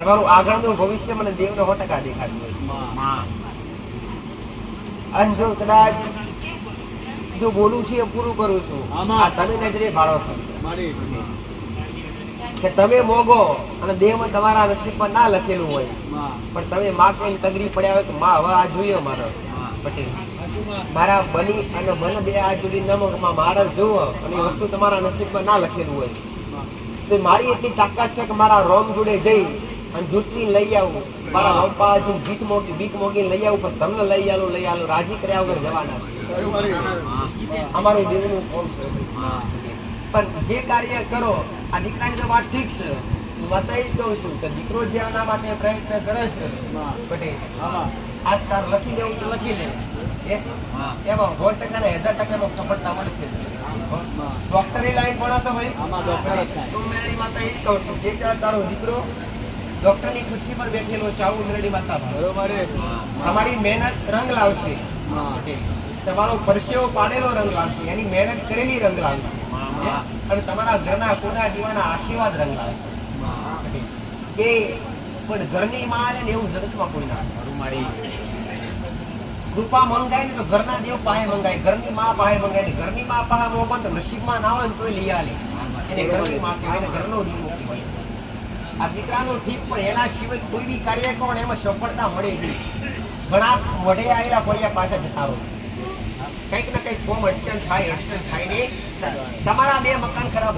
તમારું આગળનું ભવિષ્ય મને દેવનો સો ટકા દેખાડ્યું અને જો કદાચ જો બોલું છું એ પૂરું કરું છું આ તમે નજરે ભાળો છો. કે તમે મોગો અને દેવમાં તમારા નસીબમાં ના લખેલું હોય. પણ તમે માં કહીને તગડી પડ્યા હોય કે માં હવે આ જોઈએ મારો પટેલ મારા બની અને બન બે આ જોડી નમકમાં મારા જુઓ અને વસ્તુ તમારા નસીબમાં ના લખેલું હોય. તો મારી એટલી તાકાત છે કે મારા રોમ જોડે જઈ અને જૂઠી લઈ આવું. મારા પાસે ભીખ મોકી ભીખ મોકી લઈ આવું પણ તમને લઈ આલું લઈ આલું રાજી કર્યા વગર જવાના અમારું દેવનું કોણ છે? પણ જે કાર્ય કરો આ દીકરાની તો વાત ઠીક છે. હું માતા જ કહું છું કે દીકરો જે આના માટે પ્રયત્ન કરે છે પટેલ આજ તાર લખી દેવું તો લખી લે. એમાં સો ટકા ને હજાર ટકાનો સફળતા મળશે. ડોક્ટરી લાઈન ભણાશો ભાઈ. તો મેરડી માતા એ જ કહું છું જે તારો દીકરો ડોક્ટરની ખુરશી પર બેઠેલો છે ઉમરડી માતા તમારી મહેનત રંગ લાવશે. તમારો પરસેવો પાડેલો રંગ લાવશે. એની મહેનત કરેલી રંગ લાવશે. અને તમારા ઘરના કુળના દીવાના આશીર્વાદ રંગ લાવશે. કે પણ ઘરની માં ને એવું જગતમાં કોઈ ના. કૃપા મંગાય ને તો ઘરના દેવ પાસે મંગાય. ઘરની માં પાસે મંગાય ને ઘરની માં પાસે મોકલો તો નસીબમાં ના હોય ને તોય લઈ આલે. એને ઘરની માં કહેવાય ને ઘરનો દીવો. આ દીકરાનો ઠીક પણ એના સિવાય કોઈ બી કાર્ય કરો એમાં સફળતા મળે નહીં. ઘણા મોઢે આવેલા ફળિયા પાછા જતા રહો કંઈક ને કંઈક કોમ અડચણ થાય અડચણ થાય ને તમારા બે મકાન ખરાબ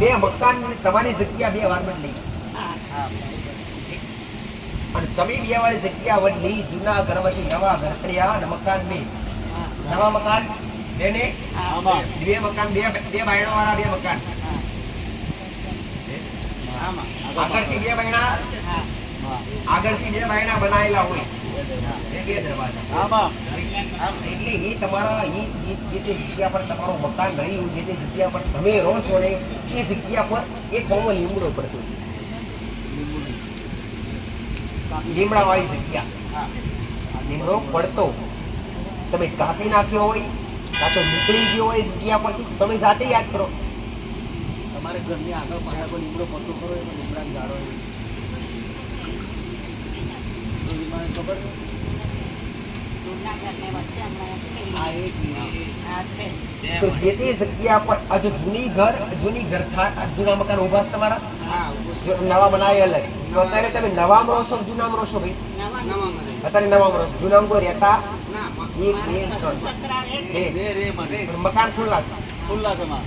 બે મકાન તમારી જગ્યા બે વાર બદલી. અને તમે બે વાર જગ્યા બદલી જૂના ઘરમાંથી નવા ઘર કર્યા અને મકાન બે. નવા મકાન બે ને? બે. મકાન બે બે બાયણો વાળા બે મકાન. આગળથી બે બાયણા આગળથી બે બાયણા બનાવેલા હોય. એટલે એ તમારા જે તે જગ્યા પર તમારું મકાન રહ્યું જે તે જગ્યા પર તમે રહો છો ને એ જગ્યા પર એક કોમલ લીમડો પડતો લીમડા વાળી જગ્યા. લીમડો પડતો. તમે કાપી નાખ્યો હોય કાં તો નીકળી ગયો હોય જગ્યા પરથી તમે જાતે યાદ કરો. તમારે ઘરની આગળ પાછળ કોઈ લીમડો પતો કરો એમાં લીમડાની ગાળો એ. ખબર છે? આ એક તો જે તે જગ્યા પર આ જો જૂની ઘર જૂની ઘર આ જૂના મકાન ઊભા છે તમારા? હા ઊભો જો નવા બનાવે અલગ. તો અત્યારે તમે નવામાં રહો છો જૂનામાં રહો છો ભાઈ? અત્યારે નવામાં રહો છો. જૂનામાં કોઈ રહેતા એક બે ત્રણ. બે રે રે માં રે પણ મકાન ખુલ્લા છે? ખુલ્લા છે માં.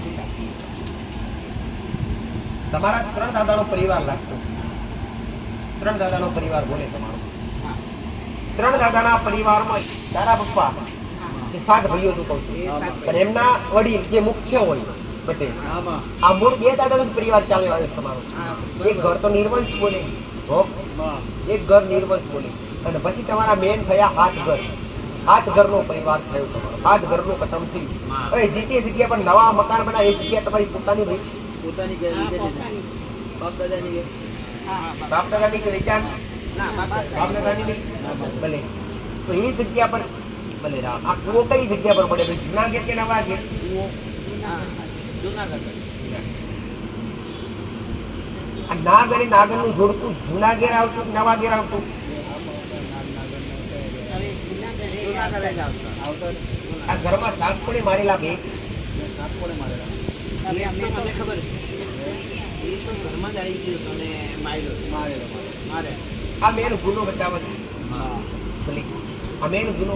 તમારા ત્રણ દાદાનો પરિવાર લાગતો. ત્રણ દાદાનો પરિવાર બોલે તમારો. ત્રણ દાદાના પરિવારમાં તારા પપ્પા જે સાત ભાઈઓ તું કહું છું. પણ એમના વડીલ જે મુખ્ય હોય બટે આ મૂળ બે દાદાનો પરિવાર ચાલે આવે તમારો. એક ઘર તો નિર્વંશ બોલે એક ઘર નિર્વંશ બોલે. અને પછી તમારા મેન થયા હાથ ઘર. આઠ ઘરનો પરિવાર થયો તમારો. આઠ ઘરનું કટમ થયું. હવે જે તે જગ્યા પર નવા મકાન બનાવે એ જગ્યા તમારી પોતાની ભાઈ પોતાની કે બાપ દાદાની ઘેર. બાપ દાદાની કે વેચાણ બાપ દાદાની કે ભલે. તો એ જગ્યા પર ભલે રામ આ કુવો કઈ જગ્યા પર પડે? ભાઈ જૂના ઘેર કે નવા ઘેર આ નાગ અને નાગરનું જોડતું જૂના ઘેર આવતું કે નવા ઘેર આવતું આ ઘરમાં સાત પડે મારેલા બે? સાત કોણે મારેલા? મારેલો, મારેલો. આ મેન ગુનો આ ગુનો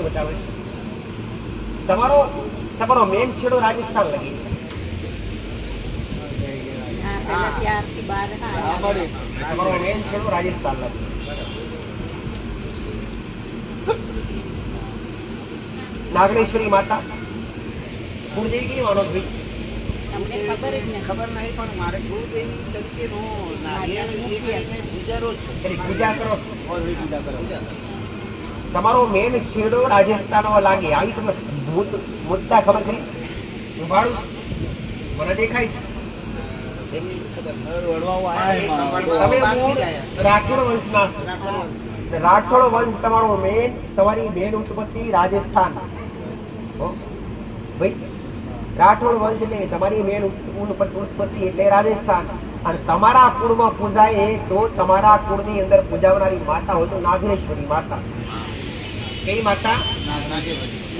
તમારો તમારો છેડો રાજસ્થાન લગી. તમારો મેન છેડો રાજસ્થાન લગી. નાગરેશ્વરી માતા. કુળદેવી કેવી માનો છો? ખબર નહીં પણ મારે તરીકેનો પૂજા કરો. પૂજા કરો. તમારો મેન છેડો રાજસ્થાનમાં લાગે. આવી તમે મુદ્દા ખબર ખરી? ઉભાડું મને દેખાય છે. રાઠોડ વંશના રાઠોડ વંશ. તમારો મેન તમારી બેન ઉત્પત્તિ રાજસ્થાન? ભાઈ રાઠોડ વંશ એટલે તમારી મેન ઉત્પત્તિ એટલે રાજસ્થાન. અને તમારા કુળમાં પૂજાય તો તમારા કુળની અંદર પૂજાવનારી માતા હોય તો નાગેશ્વરી માતા. કઈ માતા?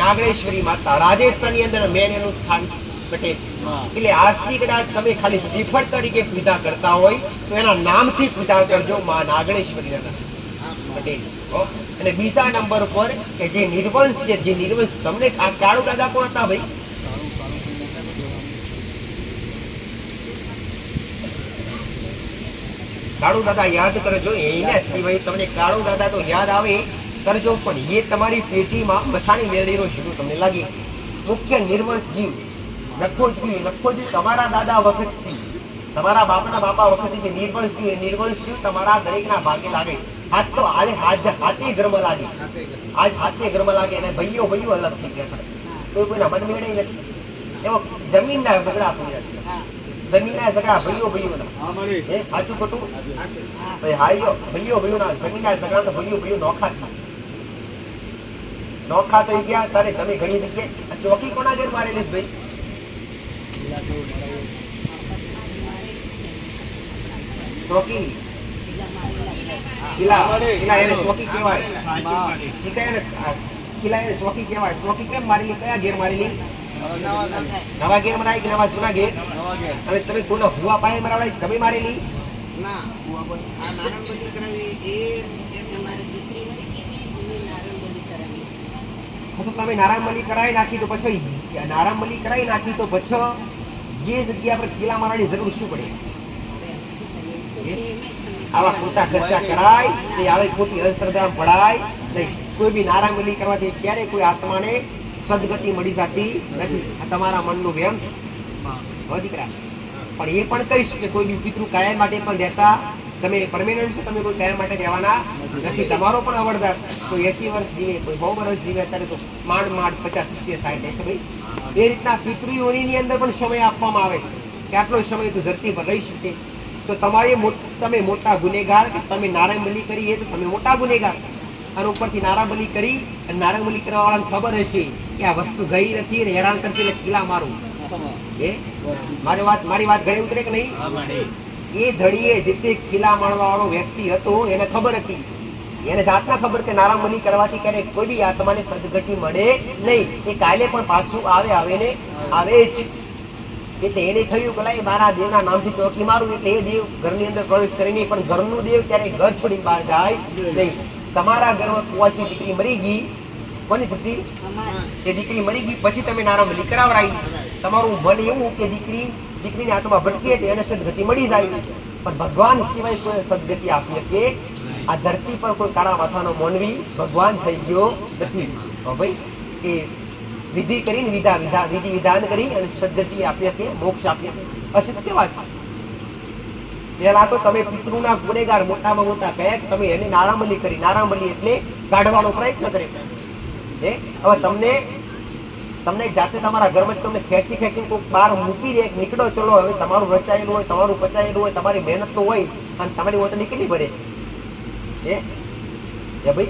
નાગેશ્વરી માતા. રાજસ્થાનની અંદર મેન એનું સ્થાન બટે એટલે આજથી કદાચ તમે ખાલી શ્રીફળ તરીકે પૂજા કરતા હોય તો એના નામથી પૂજા કરજો માં નાગેશ્વરી પટેલ. અને બીજા નંબર પર કે જે નિર્વંશ છે જે નિર્વંશ તમને કાળુ દાદા કોણ હતા ભાઈ? કાળુ દાદા યાદ કરજો, એના સિવાય તમને કાળુ દાદા તો યાદ આવે કરજો, પણ એ તમારી પેટીમાં મસાણી મેળવીનો શીરું તમને લાગે. મુખ્ય નિર્વંશ જીવ લખો જીવ તમારા દાદા વખતથી, તમારા બાપના બાપા વખતથી જે નિર્વંશ જીવ, એ નિર્વંશ જીવ તમારા દરેકના ભાગે લાગે. હાથ તો આજે હાજ હાથે ઘર્મ લાગે. આજ હાથે ઘર્મ લાગે અને ભાઈઓ ભાઈઓ અલગ થઈ ગયા કોઈ કોઈના મન મેળે નથી. એવો જમીનના બગડા પૂર્યા છે. જમીનના ઝઘડા ભાઈઓ ભાઈઓના એ સાચું ખોટું? ભાઈ હાઈઓ ભાઈઓ ભાઈઓના જમીનના ઝઘડા તો ભાઈઓ ભાઈઓ નોખા. નોખા તો ગયા તારે તમે ઘણી જગ્યાએ. ચોકી કોના ઘેર મારેલી ભાઈ? ચોકી. કિલ્લા કિલ્લા એને ચોકી કહેવાય. શીખાય ને કિલ્લા એને ચોકી કહેવાય. ચોકી કેમ મારેલી કયા ઘેર મારેલી નવા ઘેર મરાય કે નવા જૂના ઘેર અને તમે કોના હુવા પાય મરાવડાય તમે મારેલી ના આ નારાયણબંધી કરાવી એ તો તમે નારાયણમલી કરાવી નાખી તો પછી નારાયણમલી કરાવી નાખી તો પછી એ જગ્યા પર કિલ્લા મારવાની જરૂર શું પડે? આવા ખોટા ખર્ચા કરાય તે આવી ખોટી અંધશ્રદ્ધા પડાય નહીં કોઈ બી નારામલી કરવાથી ક્યારે કોઈ આત્માને સદગતિ મળી જતી નથી. તમારા મનનું વ્યમ દીકરા, પણ એ પણ કહીશ કે કોઈ પિતૃ કાયમ માટે પણ રહેતા તમે પરમેનન્ટ છો, તમે કોઈ કાયમ માટે રહેવાના નથી. તમારો પણ અવરદાસ કોઈ એસી વર્ષ જીવે, કોઈ બહુ વર્ષ જીવે, અત્યારે તો માંડ માંડ પચાસ સિત્તેર સાઠ છે ભાઈ. એ રીતના પિતૃઓની અંદર પણ સમય આપવામાં આવે કે આટલો સમય તો ધરતી પર રહી શકે. તો તમારે તમે મોટા ગુનેગાર કે તમે નારાયણ બની કરીએ તો તમે મોટા ગુનેગાર. અને ઉપરથી નારાબલી કરી અને નારાબલી કરવા વાળાને ખબર હશે કે આ વસ્તુ ગઈ નથી ને હેરાન કરશે એટલે કિલ્લા મારું. એ મારી વાત મારી વાત ગળે ઉતરે કે નહીં? એ ધડીએ જે તે કિલ્લા માણવા વાળો વ્યક્તિ હતો એને ખબર હતી. એને જાતના ખબર કે નારામલી કરવાથી ક્યારેક કોઈ બી આત્માને સદગતિ મળે નહીં. એ કાલે પણ પાછું આવે આવે ને આવે જ. એટલે એને થયું કે લાય મારા દેવના નામથી ચોકી મારું એટલે એ દેવ ઘરની અંદર પ્રવેશ કરી નહીં પણ ઘરનું દેવ ક્યારેય ઘર છોડી બહાર જાય નહીં. તમારા ઘરમાં કુવાસી દીકરી મરી ગઈ કોની થતી એ દીકરી મરી ગઈ પછી તમે નારામલી લીકરાવરાઈ તમારું મન એવું કે દીકરી દીકરીને આત્મા ભટકી હતી એને સદગતિ મળી જાય. પણ ભગવાન સિવાય કોઈ સદગતિ આપી શકે. આ ધરતી પર કોઈ કાળા માથાનો મોનવી ભગવાન થઈ ગયો નથી. ભાઈ એ વિધિ કરીને વિધા વિધા વિધિ વિધાન કરી અને સદગતિ આપી શકે મોક્ષ આપી શકે. અસત્ય વાત છે. પહેલા તો તમે પિતૃના ગુનેગાર મોટામાં મોટા કયા તમે એને નારામલી કરી, નારામલી એટલે કાઢવાનો પ્રયત્ન કરે. હે? હવે તમને તમને જાતે તમારા ઘરમાં જ તમને ખેંચી ખેંચીને કોઈક બહાર મૂકી દે નીકળો, ચલો, હવે તમારું રચાયેલું હોય, તમારું પચાયેલું હોય, તમારી મહેનત તો હોય, અને તમારી ઓતડી કેટલી ભરે હે? ભાઈ,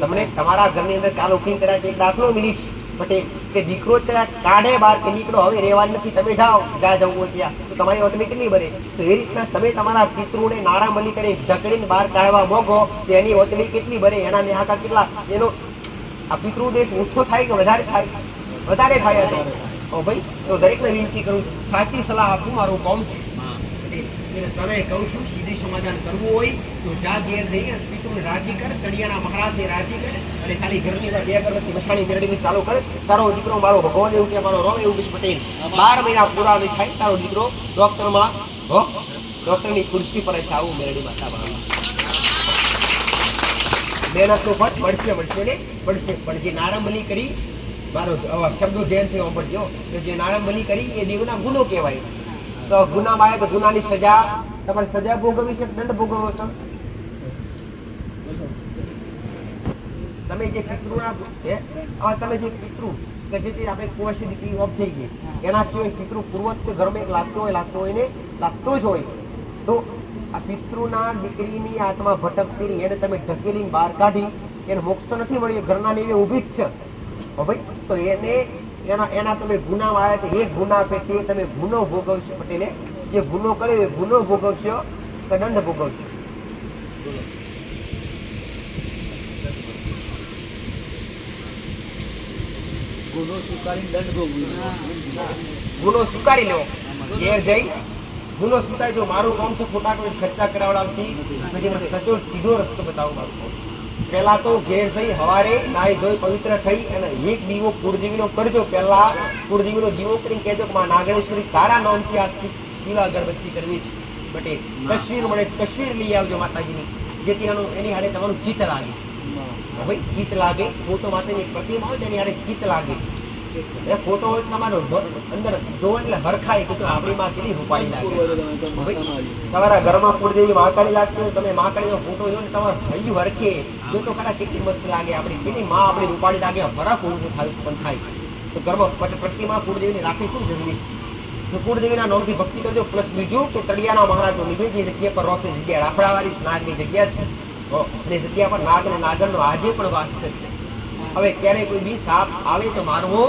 તમને તમારા ઘરની અંદર કાલ ઉઠીને કદાચ એક દાખલો મિલીશ. પટેલ કે દીકરો કદાચ કાઢે બહાર કે નીકળો, હવે રહેવા નથી, તમે જાઓ, જ્યાં જવું હોય ત્યાં. તો તમારી ઓટમી કેટલી ભરે તો એ રીતના તમે તમારા પિતૃને નારામલી કરી, જકડીને બહાર કાઢવા મોગો, તો એની ઓટલી કેટલી ભરે એના નિહાતા કેટલા? એનો આ પિતૃ દેશ ઓછો થાય કે વધારે થાય? વધારે થાય ઓ ભાઈ, તો દરેકને વિનંતી કરું. સાચી સલાહ આપું, મારું કોમ તને કહું છું સમાધાન કરવું હોય તો જા ઘેર જઈ અને પિતૃને રાજી કર તળિયાના મહારાજને રાજી કરે અને ખાલી ઘરની અંદર બે અગરબત્તી વસાણી મેળવીને ચાલુ કરે. તારો દીકરો મારો ભગવાન એવું કે, મારો રોમ એવું પટેલ. બાર મહિના પૂરા નહીં થાય તારો દીકરો ડોક્ટરમાં, હો? ડોક્ટરની ખુરશી પર છે આવું મેળવી માતા મહેનતનું ફળ મળશે મળશે ને? મળશે. પણ જે નારામલી કરી, મારો શબ્દો ધ્યાનથી સાંભળજો. કે જે નારામલી કરી, એ દેવના ગુનો કહેવાય. તો ગુનામાં આવે તો ગુનાની સજા, તમારે સજા ભોગવવી છે દંડ ભોગવવો છો? તમે જે પિતૃના હવે તમે જે પિતૃ કે જેથી આપણે કુંવરસી દીકરી ઓફ થઈ ગઈ, એના સિવાય પિતૃ પૂર્વજ ઘરમાં એક લાગતો હોય લાગતો હોય ને, લાગતો જ હોય. તો આ પિતૃના દીકરીની આત્મા ભટકતી એને તમે ઢકેલીને બહાર કાઢી, એને મોક્ષ તો નથી મળ્યો, ઘરના ને ઊભી જ છે. ભાઈ, તો એને એના એના તમે ગુના આવ્યા તો એ ગુના આપે તે તમે ગુનો ભોગવશો. પટેલે જે ગુનો કર્યો એ ગુનો ભોગવશો કે દંડ ભોગવશો? ગુનો સ્વીકારીને દંડ ભોગવ્યો ગુનો સ્વીકારી લેવો ઘેર જઈ. ગુનો સ્વીકારી જો મારું કામ છે ખોટા કોઈ ખર્ચા કરાવડાવતી. પછી મને સચોટ સીધો રસ્તો બતાવો મારો પહેલા તો ઘેર સહી હવારે નાહી ધોઈ પવિત્ર થઈ અને એક દીવો કુળદેવીનો કરજો. પહેલા કુળદેવીનો દીવો કરીને કહેજો કે માં નાગેશ્વરી તારા નામથી આજથી દીવા અગરબત્તી કરવી છે બટે. તસવીર મળે તસવીર લઈ આવજો માતાજીની. જેથી એનું એની હારે તમારું ચિત્ત લાગે. ભાઈ ચિત્ત લાગે ફોટો માતાની પ્રતિમા હોય તેની હારે ચિત્ત લાગે. એ ફોટો હોય તમારો અંદર જો એટલે હરખાય કે આપણી માં કેટલી રૂપાળી લાગે. તમારા ઘરમાં કુળદેવી માકડી લાગતી હોય, તમે માકડીનો ફોટો જોયો ને ભાઈ હરખે. જો તો ખરા કેટલી મસ્ત લાગે. આપણી કેટલી માં આપણી રૂપાળી લાગે ફરક ઊંધું થાય પણ થાય. તો ઘરમાં પ્રતિમા કુળદેવીને રાખવી શું જરૂરી? છે કુળદેવીના નામથી ભક્તિ કરજો, પ્લસ બીજું કે તળિયાના મહારાજનો નિવેદ જે જગ્યા પર રોશની જગ્યા રાફડાવાળી, નાગની જગ્યા છે. અને જગ્યા પર નાગ અને નાગરનો આજે પણ વાસ છે. હવે ક્યારે કોઈ બી સાપ આવે તો મારવો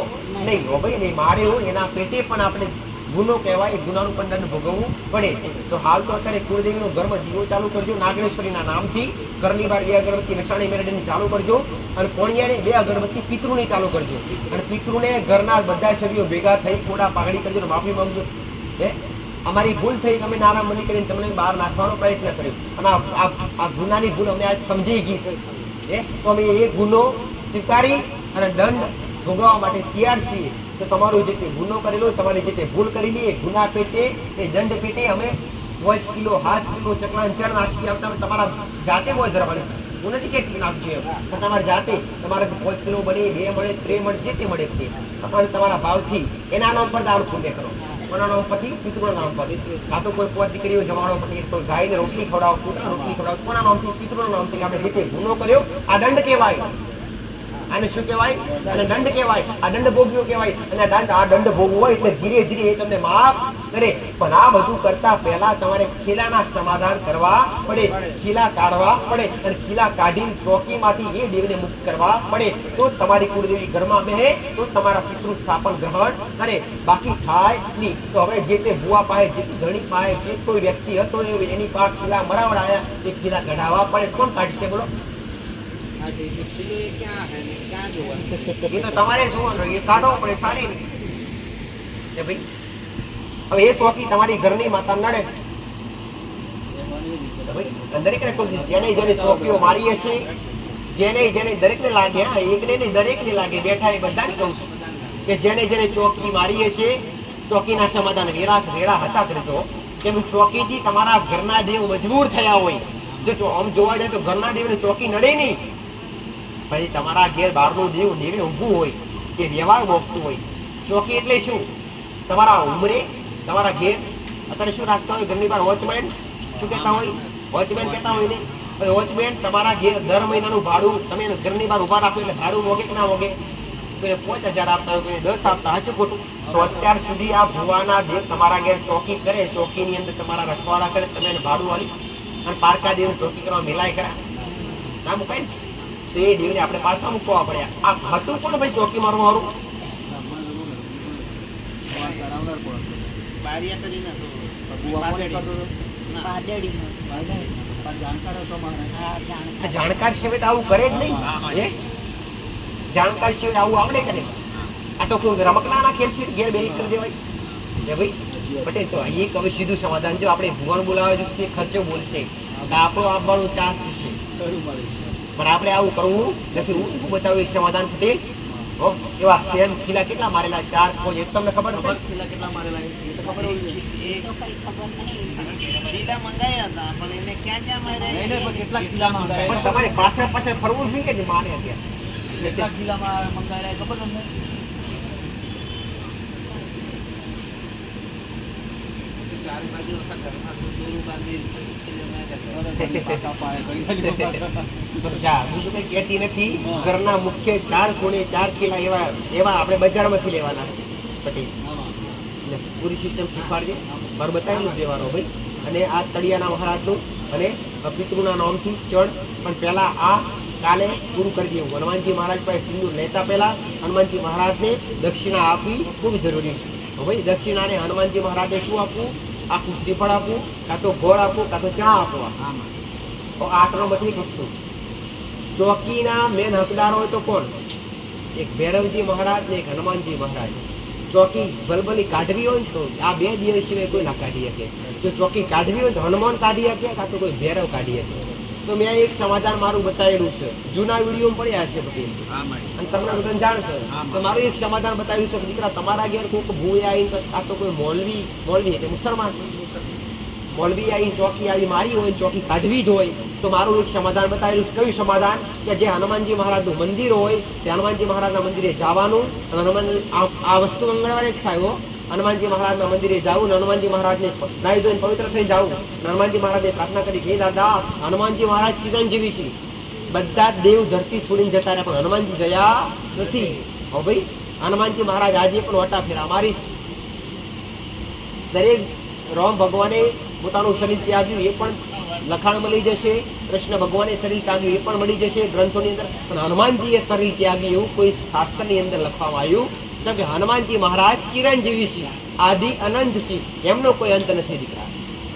નહીં. હો ભાઈ, નહીં માર્યો એના પેટે પણ આપણે ગુનો કહેવાય, એ ગુનાનું દંડ ભોગવવું પડે છે. તો હાલ તો અત્યારે કુળદેવીનો ધર્મ દીવો ચાલુ કરજો, નાગેશ્વરીના નામથી. ઘરની બહાર બે અગરબત્તી નશાણી મેળવીને ચાલુ કરજો અને કોણિયાને બે અગરબત્તી પિતૃની ચાલુ કરજો. અને પિતૃને ઘરના બધા સભ્યો ભેગા થઈ થોડા પાઘડી કરજો અને માફી માંગજો. હે? અમારી ભૂલ થઈ અમે નાના મની કરીને તમને બહાર નાખવાનો પ્રયત્ન કર્યો. અને આ ગુનાની ભૂલ અમને આજ સમજી ગઈ છે. એ તો અમે એ ગુનો સ્વીકારી અને દંડ ભોગવવા માટે તૈયાર છીએ. તો તમારો જે તે ગુનો કરેલો તમારી જે તે ભૂલ કરેલી એ ગુના પેટે એ દંડ પેટે અમે પાંચ કિલો હાથ કિલો ચકલા ચણ નાસી આવતા તમારા જાતે મોજ ધરવાની હું નથી કે નાખજો પણ તમારે જાતે તમારે પાંચ કિલો બને, બે મળે, ત્રે મળે, જે તે મળે તે. તમારે તમારા ભાવથી એના નામ પર દાળ પુણ્ય કરો. કોના નામ પરથી? પિતૃના નામ પર કાં તો કોઈ પોત દીકરીઓ જમાડો પછી તો ગાયને રોટલી ખવડાવો કૂતરાને રોટલી ખવડાવો કોના નામથી? પિતૃના નામથી. આપણે જે ગુનો કર્યો, આ દંડ કહેવાય. આને શું કહેવાય? અને દંડ કહેવાય, આ દંડ ભોગવ્યો કહેવાય, અને દંડ આ દંડ ભોગવો એટલે ધીરે ધીરે એ તમને માફ કરે. પણ આ બધું કરતા પહેલા તમારે ખીલાના સમાધાન કરવા પડે, ખીલા કાઢવા પડે, અને ખીલા કાઢીને ચોકીમાંથી એ દેવને મુક્ત કરવા પડે. તો તમારી કુળદેવી ઘરમાં બેહે, તો તમારા પિતૃ સ્થાપન ગ્રહણ કરે. બાકી થાય નહીં. તો હવે જે તે ભુવા પાસે જે ધણી પાસે જે કોઈ વ્યક્તિ હતો એની પાસે ખીલા મરાવડાયા, એ ખીલા કઢાવવા પડે. કોણ કાઢશે બોલો? એ તમારે કે ઘરની માતા નડે. દરેકને કહું છું, જેને જેને ચોકીઓ મારીએ છીએ જેને જેને દરેકને લાગે હા એકને નહીં દરેકને લાગે બેઠા એ બધાને કહું છું કે જેને જેને ચોકી મારીએ છીએ ચોકીના સમાધાન રેડા રેડા હતા કરજો કેમ ચોકીથી તમારા ઘરના દેવ મજબૂર થયા હોય. જો આમ જોવા જાય તો ઘરના દેવને ચોકી નડે નહીં. પછી તમારા ઘેર બહારનું દેવ નેવે ઊભું હોય, કે વ્યવહાર ભોગતું હોય ચોકી એટલે શું? તમારા ઉંમરે, તમારા ઘેર, અત્યારે શું રાખતા હોય? ઘરની બહાર વોચમેન શું કહેતા હોય? વોચમેન કહેતા હોય ને? વોચમેન તમારા ઘેર દર મહિનાનું ભાડું તમે ઘરની બહાર ઊભા રાખો એટલે ભાડું મોગે કે ના મોગે કોઈને પાંચ હજાર આપતા હોય કોઈ દસ આપતા હાચું ખોટું? તો અત્યાર સુધી આ ભુવાના દેવ તમારા ઘેર ચોકી કરે, ચોકીની અંદર તમારા રખવાડા કરે, તમે એને ભાડું વાળી અને પારકા દેવ, ચોકી કરવા મિલાય કરા ના મુકાય ને? તો એ જીવને આપણે પાછા મૂકવા પડે. આ હતું કોણ ભાઈ ચોકી મારું. આ જાણકાર સિવાય આવું કરે જ નહીં. જાણકાર સિવાય આવું આવડે કરે આ તો કોઈ રમકડાના ખેલ છે ઘેર બેરી કરી દેવાય. ભાઈ પટેલ તો એક હવે સીધું સમાધાન જો આપણે ભુવન બોલાવે છે તે ખર્ચો બોલશે. આપણો આપવાનો ચાર્જ થશે પણ આપણે આવું કરવું નથી. હું શું બતાવ્યું સમાધાન પટેલ એવા સેમ ખીલા કેટલા મારેલા? ચાર કોઈ એક તમને ખબર છે? એ ખીલા મંગાયા હતા પણ એને ક્યાં ક્યાં માર્યા? કેટલા ખીલા મંગાયા? પણ તમારે પાછળ પાછળ ફરવું જોઈએ કે મારે અત્યારે? કેટલા કિલ્લામાં મંગાવ્યા ખબર તમને? ચાર બાજુ આખા ઘરમાં દોરું બાંધી કહેતી નથી. ઘરના મુખ્ય ચાર ખૂણે ચાર ખીલા એવા એવા આપણે બજારમાંથી લેવાના છે પટેલ. પૂરી સિસ્ટમ શીખવાડજે. મારે બતાવેલું દેવાનો ભાઈ. અને આ તળિયાના મહારાજનું અને પિતૃના નામથી ચડ. પણ પહેલાં આ કાલે પૂરું કરી દેવું. હનુમાનજી મહારાજ પાસે સિંદૂર લેતા પહેલા હનુમાનજી મહારાજને દક્ષિણા આપવી ખૂબ જરૂરી છે. ભાઈ દક્ષિણાને હનુમાનજી મહારાજે શું આપવું આખું શ્રીફળ આપવું કાં તો ગોળ આપવું કાં તો ચા આમાં તો આ ત્રણ બધી વસ્તુ. ચોકીના મેન હકદાર હોય તો કોણ? એક ભૈરવજી મહારાજ ને એક હનુમાનજી મહારાજ. ચોકી ભલભલી કાઢવી હોય તો આ બે દિવસ સિવાય કોઈ ના કાઢી શકે. જો ચોકી કાઢવી હોય તો હનુમાન કાઢી શકે કાં તો કોઈ ભૈરવ કાઢી શકે. તો મેં એક સમાધાન મારું બતાવેલું છે. જૂના વીડિયો પડ્યા હશે પટેલ તમને બધાને જાણશે. તો મારું એક સમાધાન બતાવ્યું છે કે દીકરા તમારા ઘેર કોઈક ભૂએ આવીને કાં તો કોઈ મોલવી મોલવી એટલે મુસલમાન. મોલવી આવી ચોકી આવી મારી હોય ચોકી કાઢવી જ હોય તો મારું એક સમાધાન બતાવેલું કયું સમાધાન? કે જે હનુમાનજી મહારાજનું મંદિર હોય તે હનુમાનજી મહારાજના મંદિરે જવાનું અને હનુમાન આ- વસ્તુ મંગળવારે જ થાય હનુમાનજી મહારાજના મંદિરે જાવું હનુમાનજી મહારાજને નાહી ધોઈને પવિત્ર થઈ જાવું. હનુમાનજી મહારાજને પ્રાર્થના કરી કે "હે દાદા હનુમાનજી મહારાજ ચિરંજીવી છે. બધા દેવ ધરતી છોડીને જતા રહ્યા, પણ હનુમાનજી ગયા નથી. હો ભાઈ, હનુમાનજી મહારાજ આજે પણ વટા ફેરા મારી દરેક રામ ભગવાને પોતાનું શરીર ત્યાગ્યું, એ પણ લખાણ મળી જશે. કૃષ્ણ ભગવાને શરીર ત્યાગ્યું, એ પણ મળી જશે ગ્રંથોની અંદર. પણ હનુમાનજીએ શરીર ત્યાગ્યું એવું કોઈ શાસ્ત્રની અંદર લખવામાં આવ્યું કેમ કે હનુમાનજી મહારાજ ચિરંજીવી છે, આદિ અનંત છે, એમનો કોઈ અંત નથી દીકરા.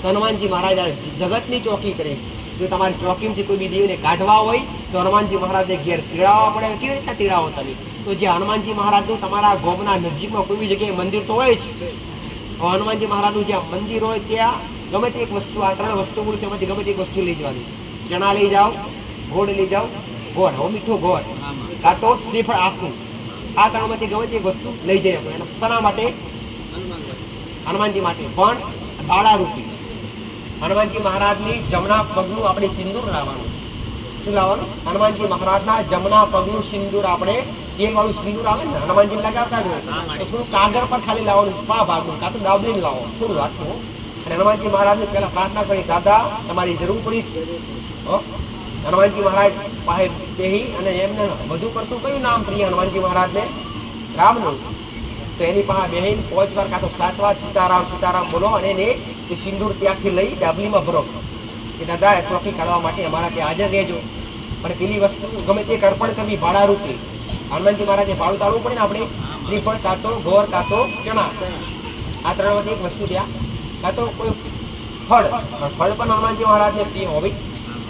હનુમાનજી મહારાજ આ જગતની ચોકી કરે છે. જો તમારી ચોકીમથી કોઈ બી દેવને કાઢવા હોય, તો હનુમાનજી મહારાજને ઘેર તીડાવવા પડે કેવી રીતના તીડાવો તમે? તો જે હનુમાનજી મહારાજનું તમારા ગોમના નજીકમાં કોઈ બી જગ્યાએ મંદિર તો હોય જ. હનુમાનજી મહારાજનું જ્યાં મંદિર હોય, ત્યાં ગમે તે એક વસ્તુ, આ ત્રણ વસ્તુ બોલું તેમાંથી ગમે તે એક વસ્તુ લઈ જવાની. ચણા લઈ જાઓ, ગોળ લઈ જાઓ, ગોળ હવે મીઠું ગોળ. કાં તો શ્રીફળ આખું. આ ત્રણમાંથી ગમે તે એક વસ્તુ લઈ જઈ શકો એના શના માટે? હનુમાનજી માટે. પણ ભાડા રૂપી. હનુમાનજી મહારાજની જમણા પગનું આપણે સિંદૂર લાવવાનું શું લાવવાનું? હનુમાનજી મહારાજના જમણા પગનું સિંદૂર આપણે તેલ વાળું સિંદૂર આવે ને હનુમાનજી લગાવતા જ હોય. તો થોડું કાગળ પર ખાલી લાવવાનું પા ભાગનું કાં તો ડાબલીને લાવો. થોડું રાખવું અને હનુમાનજી મહારાજને પહેલાં પ્રાર્થના કરી દાદા તમારી જરૂર પડીશ હનુમાનજી મહારાજ પાસે બેહી અને એમને વધુ પડતું કયું નામ પ્રિય હનુમાનજી મહારાજને? રામનું. તો એની પાસે બેહીને પાંચ વાર કાં તો સાત વાર સીતારામ સીતારામ બોલો અને એને એ સિંદૂર ત્યાંથી લઈ ડાબલીમાં ભરો. કે દાદા ચોકી કાઢવા માટે અમારા ત્યાં હાજર રહેજો. પણ પેલી વસ્તુ, ગમે તે કરપણ કરવી ભાડા રૂપે હનુમાનજી મહારાજે ભાડું તાળવું પડે ને આપણે? શ્રીફળ કાતો ગોર ગોળ કાં તો ચણા. આ ત્રણમાંથી એક વસ્તુ ત્યાં કાં તો કોઈ ફળ ફળ પણ હનુમાનજી મહારાજને પ્રિય હોવી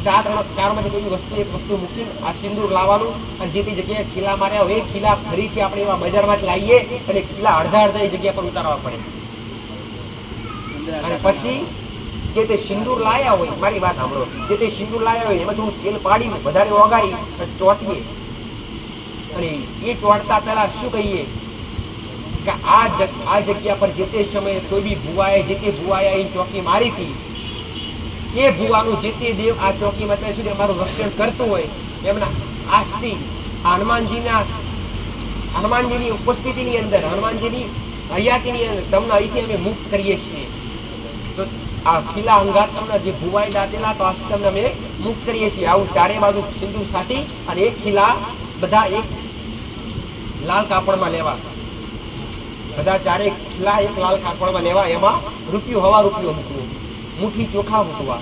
ચાર ચારમાંથી કોઈ વસ્તુ, એક વસ્તુ મૂકીને આ સિંદૂર લાવવાનું. અને જે તે જગ્યાએ ખીલા માર્યા હોય એ ખીલા ફરીથી આપણે એવા બજારમાં જ લાવીએ અને ખીલા અડધા અડધા એ જગ્યા પર ઉતારવા પડે. અને પછી જે તે સિંદૂર લાયા હોય, મારી વાત સાંભળો, જે તે સિંદૂર લાયા હોય, એમાંથી હું તેલ પાડીને વધારે ઓગાળી ચોંટીએ. અને એ ચોંટતા પહેલાં શું કહીએ? કે આ આ જગ્યા પર જે તે સમયે કોઈ બી ભુવાએ જે તે ભુવાએ અહીં ચોકી મારી હતી, એ ભુવાનું જે તે દેવ આ ચોકીમાં ત્યાં સુધી અમારું રક્ષણ કરતું હોય, એમના આસ્થી આ હનુમાનજીના, હનુમાનજીની ઉપસ્થિતિની અંદર, હનુમાનજીની હયાતીની અંદર, તમને અહીંથી અમે મુક્ત કરીએ છીએ. આ ખીલા તમને જે ભુવાઈ દાદેલા તો આજથી તમને અમે મુક્ત કરીએ છીએ. આવું ચારે બાજુ સિંદૂર છાંટી અને એક ખીલા બધા એક લાલ કાપડમાં લેવા. બધા ચારે ખીલા એક લાલ કાપડમાં લેવા. એમાં રૂપિયું, હવા રૂપિયો મૂકવું. મુઠ્ઠી ચોખા મૂકવા.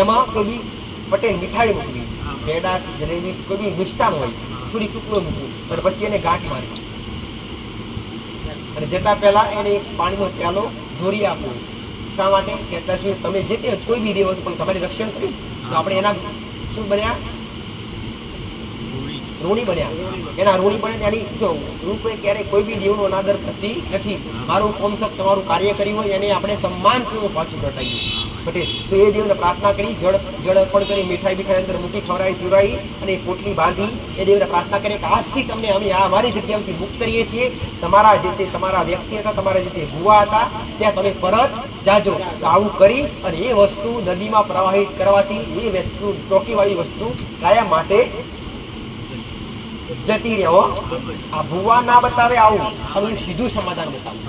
એમાં કોઈ બી પટેલ મીઠાઈ મૂકવી. પેડા જલેબી કોઈ બી મિષ્ટાન હોય થોડી ટુકડો મૂકવું. અને પછી એને ગાંઠ મારવી. અને જતા પહેલા એને એક પાણીનો પ્યાલો ધોરી આપવો. શા માટે? કે અત્યાર તમે જે તે કોઈ બી દેવ પણ તમારે રક્ષણ કર્યું તો આપણે એના શું બન્યા? ઋણી બન્યા. એના ઋણી બને ત્યાંની જો રૂપે ક્યારેય કોઈ બી દેવનો અનાદર થતી નથી. મારું કોમસક તમારું કાર્ય કર્યું હોય, એને આપણે સન્માનપૂર્વક પાછું પ્રટાઈએ પટેલ તો એ દેવને પ્રાર્થના કરી, જળ જળ અર્પણ કરી, મીઠાઈ બીઠાઈ અંદર મૂકી ખવડાવી પીવડાવી અને પોટલી બાંધી એ દેવને પ્રાર્થના કરી કે આજથી તમને અમે આ અમારી જગ્યાએથી મુક્ત કરીએ છીએ. તમારા જે તે તમારા વ્યક્તિ હતા, તમારા જે તે ભૂવા હતા, ત્યાં તમે પરત જાજો. તો આવું કરી અને એ વસ્તુ નદીમાં પ્રવાહિત કરવાથી એ વસ્તુ, ટોકીવાળી વસ્તુ કાયા માટે જતી રહે આ ભુવા ના બતાવે આવું. હવે સીધું સમાધાન બતાવું.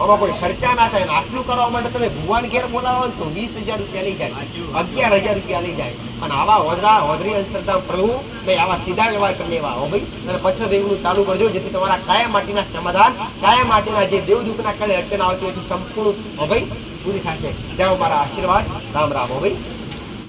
આમાં કોઈ ખર્ચા ના થાય આટલું કરવા માટે તમે ભુવાન ઘેર બોલાવો તો વીસ હજાર રૂપિયા લઈ જાય. અગિયાર હજાર રૂપિયા લઈ જાય. અને આવા હોદરા હોદરી અંતરતા પ્રભુ નહીં આવા સીધા વ્યવહાર કરી લેવા હો ભાઈ. અને પછી દેવનું ચાલુ કરજો જેથી તમારા કાયમ માટીના સમાધાન કાયમ માટીના જે દેવ દુઃખના કાળે અડચણ આવતી હોય સંપૂર્ણ હો ભાઈ પૂરી થશે. ત્યાં મારા આશીર્વાદ રામ રામ હો ભાઈ.